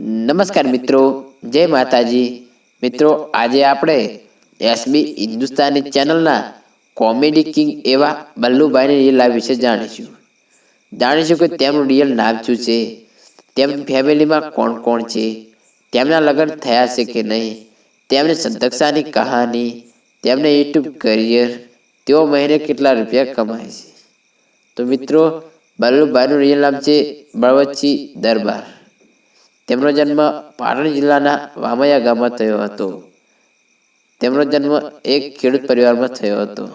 નમસ્કાર મિત્રો, જય માતાજી. મિત્રો, આજે આપણે એસબી હિન્દુસ્તાની ચેનલના કોમેડી કિંગ એવા બલ્લુભાઈની લાઈફ વિશે જાણીશું. જાણીશું કે તેમનું રિયલ નામ શું છે તેમની ફેમિલીમાં કોણ કોણ છે, તેમના લગ્ન થયા છે કે નહીં, તેમની સંતક્ષાની કહાની, તેમને યુટ્યુબ કરિયર, તેઓ મહિને કેટલા રૂપિયા કમાય છે. તો મિત્રો, બલ્લુભાઈનું રિયલ નામ છે બળવતસિંહ દરબાર. તેમનો જન્મ પાટણ જિલ્લાના વામૈયા ગામમાં થયો હતો. તેમનો જન્મ એક ખેડૂત પરિવારમાં થયો હતો.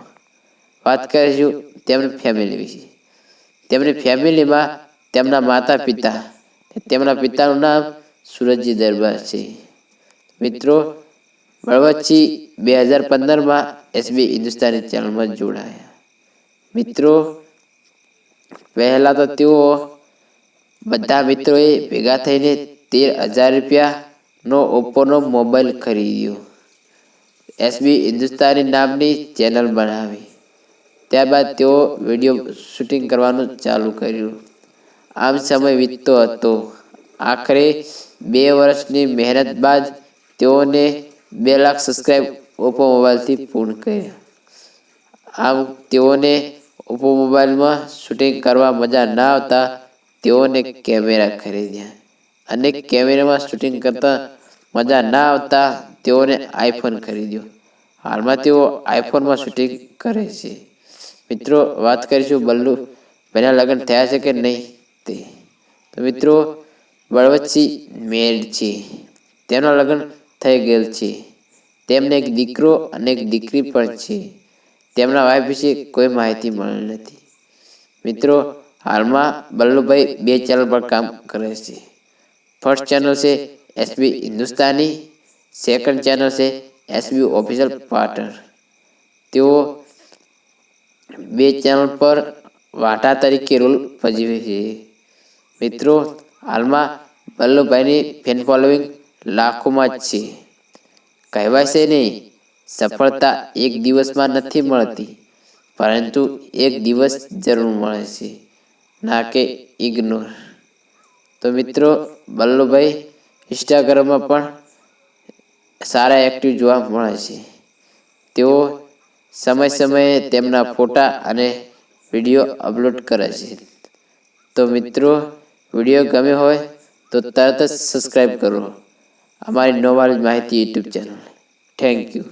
વાત કરીશું તેમની ફેમિલી વિશે. તેમની ફેમિલીમાં તેમના માતા પિતા તેમના પિતાનું નામ સુરજજી દરબાર છે. મિત્રો બળવચ્છી બે હજાર પંદરમાં એસબી હિન્દુસ્તાની ચેનલમાં જોડાયા. મિત્રો, પહેલાં તો તેઓ બધા મિત્રોએ ભેગા થઈને તેર હજાર રૂપિયાનો ઓપ્પોનો મોબાઈલ ખરીદ્યો. એસબી હિન્દુસ્તાની નામની ચેનલ બનાવી. ત્યારબાદ તેઓ વીડિયો શૂટિંગ કરવાનું ચાલુ કર્યું. આમ સમય વીતતો હતો. આખરે બે વર્ષની મહેનત બાદ તેઓને બે લાખ સબસ્ક્રાઈબ ઓપ્પો મોબાઈલથી પૂર્ણ કર્યા. આમ તેઓને ઓપ્પો મોબાઈલમાં શૂટિંગ કરવા મજા ના આવતા તેઓને કેમેરા ખરીદ્યા. અને કેમેરામાં શૂટિંગ કરતા મજા ના આવતા તેઓને આઈફોન ખરીદ્યો. હાલમાં તેઓ આઈફોનમાં શૂટિંગ કરે છે. મિત્રો, વાત કરીશું બલ્લુ. પહેલાં લગ્ન થયા છે કે નહીં તે? તો મિત્રો બળવતસિંહ મેરિડ છે. તેમના લગ્ન થઈ ગયેલ છે. તેમને એક દીકરો અને એક દીકરી પણ છે. તેમના વાઇફ વિશે કોઈ માહિતી મળી નથી. મિત્રો, હાલમાં બલ્લુભાઈ બે ચેનલ પર કામ કરે છે. ફર્સ્ટ ચેનલ છે એસબી હિન્દુસ્તાની સેકન્ડ ચેનલ છે એસબી ઓફિશિયલ પાર્ટનર તેઓ બે ચેનલ પર વાટા તરીકે રોલ ભજવે છે. મિત્રો, હાલમાં વલ્લભભાઈની ફેન ફોલોઈંગ લાખોમાં જ છે. કહેવાય છે નહીં, સફળતા એક દિવસમાં નથી મળતી, પરંતુ એક દિવસ જરૂર મળે છે. ના કે ઇગ્નોર તો મિત્રો બલ્લુભાઈ ઇન્સ્ટાગ્રામમાં પણ સારા એક્ટિવ જોવા મળે છે. તેઓ સમય સમયે તેમના ફોટા અને વીડિયો અપલોડ કરે છે. તો મિત્રો, વીડિયો ગમે હોય તો તરત જ સબસ્ક્રાઈબ કરો. અમારી નોવાળી માહિતી યુટ્યુબ ચેનલ. Thank you